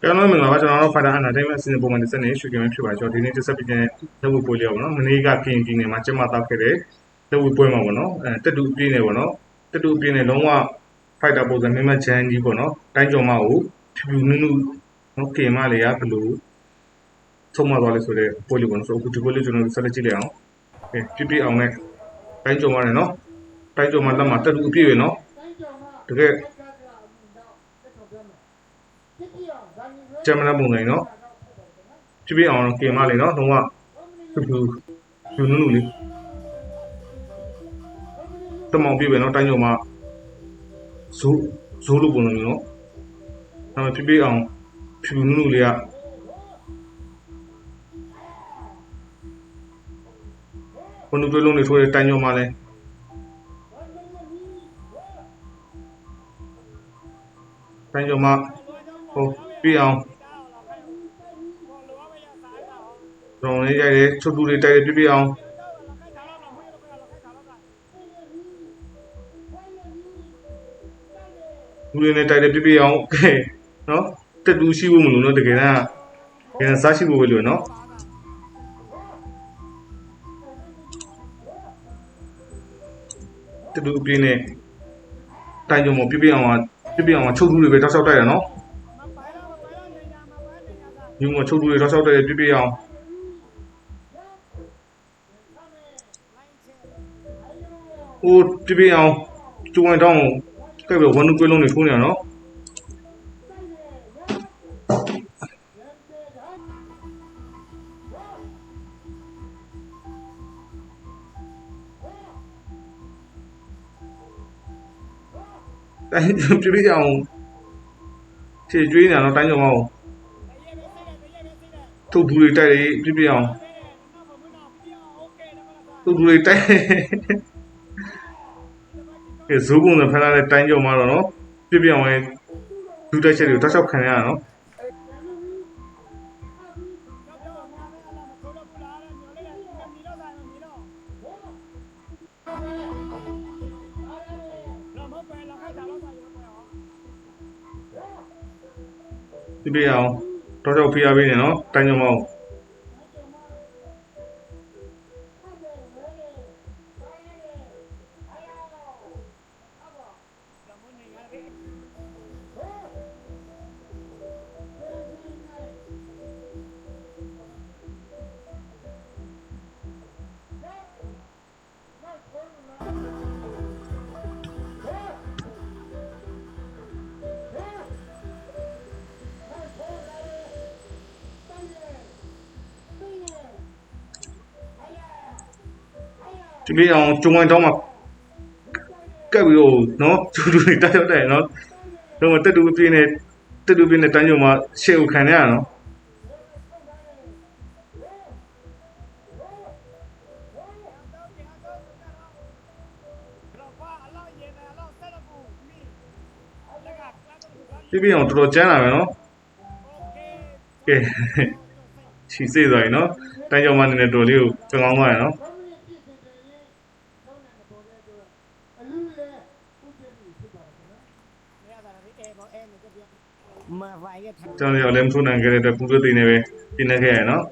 ကျွန်တော်တို့မင်္ဂလာပါကျွန်တော်တို့ Fighter Entertainment အစီအစဉ်ပုံမှန်တစ်စက်နေရွှေကင်မဖြစ်ပါကျွန်တော်ဒီနေ့တစ်ဆက်ပြတဲ့လက်ဝတ်ပွဲလေးပေါ့နော်မနေ့ကကင်ပြည်နယ်မှာကျင်းပတော့ခဲ့တဲ့လက်ဝတ်ပွဲမှာပေါ့နော်အဲတက်တူအပြည့်နဲ့ပေါ့နော်တက်တူအပြည့်နဲ့လုံးဝ Fighter ပုံစံမြင်မှချမ်းကြီးပေါ့နော်တိုင်းကျော်မကိုဖြူဖြူနုနုနော်ကင်မလေးကဘယ်လိုဆုံးမသွားလဲဆိုတဲ့ပွဲလေးပေါ့နော်ဆိုအခုဒီပွဲလေးကျွန်တော်ဆက်လက်ကြည့်လိုက်အောင်ကဲပြပြအောင်နဲ့တိုင်းကျော်မနဲ့နော်တိုင်းကျော်မလက်မှာတက်တူအပြည့်ပဲနော်တကယ် ကျမ်းမလားပုံစံနော်ပြပြအောင်တော့ကင်မလေးနော်တော့ကဖြူဖြူဖြူနုနုလေးတမောင်ပြပဲနော်တိုင်းကျော်မဇိုးဇိုးလိုပုံစံမျိုးနော်အဲပြပြအောင်ဖြူဖြူနုနုလေးကဘုံတွေလုံးတွေထိုးတဲ့တိုင်းကျော်မလဲတိုင်းကျော်မဟိုပြအောင် ရောင်လေးကြိုက်တယ်ချုပ်တူလေးတိုက်တယ်ပြပြအောင်လူတွေနဲ့တိုက်တယ်ပြပြအောင်ကဲနော်တက်တူရှိဖို့မလို့နော်တကယ်တမ်းကတကယ်စားရှိဖို့ပဲလို့နော်တက်တူအပြင်းနဲ့တိုင်ကြုံမပြပြအောင်ပြပြအောင်ချုပ်တူတွေပဲတောက်လျှောက်တိုက်ရနော်ညမချုပ်တူတွေတောက်လျှောက်တိုက်တယ်ပြပြအောင် ဟိုပြပြအောင်ကျုံဝင်တောင်းကဲပြီးဝန်းနုကွေးလုံးတွေထိုးနေရနော်တိုင်းပြပြအောင်ခြေကျွေးနေရနော်တိုင်းကြောင်မအောင်ထုတ်ဘူးတွေတိုက်တယ်ပြပြအောင်ထုတ်ဘူးတွေတိုက်ကဲ ဇိုးပုံစံဖမ်းလာတဲ့တိုင်းကြောင်မတော့နော်ပြပြအောင်ရဲ့ဒူတိုက်ချက်တွေကိုတောက်လျှောက်ခံရတာနော်ပြပြအောင်တောက်လျှောက်ဖိအားပေးနေနော်တိုင်းကြောင်မ အောင်ပြပြအောင်ကျုံဝင်တောင်းမှာကပ်ပြီးတော့နော်ဒူဒူတွေတိုက်ရောက်တယ်နော်တော့တက်တူပြင်းနေတက်တူပြင်းနေတိုင်းကြောင်မှာရှေ့ကိုခံရတာနော်ပြပြအောင်တော်တော်ကျန်းလာမယ်နော်ကဲချီစေးသွားပြီနော်တိုင်းကြောင်မှာနေနေတော်လေးကိုကြောင်ကောင်းသွားရနော် မှာဝိုင်းရထ ကျွန်တော်တို့လည်းမထိုးနိုင်ခဲ့တဲ့အတွက်ပူသွေးသိနေပဲပြင်နေခဲ့ရနော်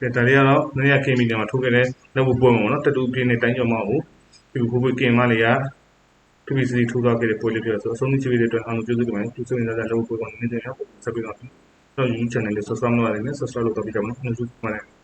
ကဲဒါလေးကတော့နည်းနည်းကင်မီကမှာထိုးခဲ့တဲ့လက်ဝပွဲမှာပေါ့နော်တတူပြင်းနေတိုင်းကြောင်မဟုတ်ဒီခုခုကင်မလေးက PPC ထိုးတော့ခဲ့တဲ့ပွဲလေးဖြစ်ဆိုအဆုံးချီတဲ့အတွက်အောင်ကျေးဇူးတင်ပါတယ်ဒီဆိုရင်လည်းလက်ဝပွဲမှာနည်းနည်းတော့ဆက်ပြီးတော့ကျွန်တော် YouTube channel လေး subscribe လုပ်ရတယ်နဲ့